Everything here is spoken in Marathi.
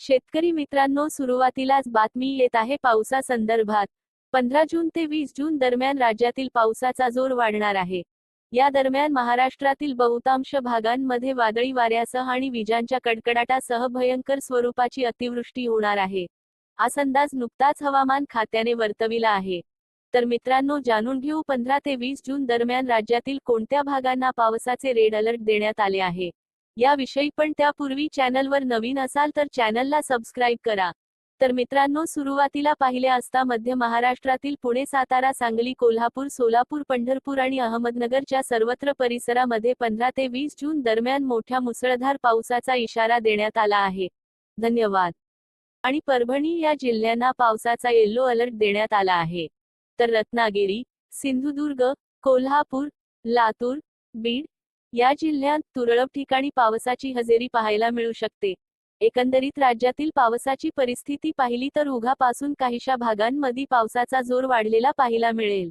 शेतकरी मित्रांनो सुरुवातीलाच बातमी येत आहे पावसासंदर्भात. पंधरा जून ते वीस जून दरम्यान राज्यातील पावसाचा जोर वाढणार आहे. या दरम्यान महाराष्ट्रातील बहुतांश भागांमध्ये वादळी वाऱ्यासह आणि विजांच्या कडकडाटासह भयंकर स्वरूपाची अतिवृष्टी होणार आहे. असा अंदाज नुकताच हवामान खात्याने वर्तविला आहे. तर मित्रांनो जाणून घेऊ पंधरा ते वीस जून दरम्यान राज्यातील कोणत्या भागांना पावसाचे रेड अलर्ट देण्यात आले आहे. याविषयी पण त्यापूर्वी चॅनलवर नवीन असाल तर चॅनलला सबस्क्राईब करा. तर मित्रांनो सुरुवातीला पाहिले असता मध्य महाराष्ट्रातील पुणे सातारा सांगली कोल्हापूर सोलापूर पंढरपूर आणि अहमदनगरच्या सर्वत्र परिसरामध्ये पंधरा ते वीस जून दरम्यान मोठ्या मुसळधार पावसाचा इशारा देण्यात आला आहे. धन्यवाद. आणि परभणी या जिल्ह्यांना पावसाचा येल्लो अलर्ट देण्यात आला आहे. तर रत्नागिरी सिंधुदुर्ग कोल्हापूर लातूर बीड या जिल्ह्यात तुरळक ठिकाणी पावसाची हजेरी पाहायला मिळू शकते. एकंदरीत राज्यातील पावसाची परिस्थिती पाहिली तर उघापासून काहीशा भागांमध्ये पावसाचा जोर वाढलेला पाहायला मिळेल.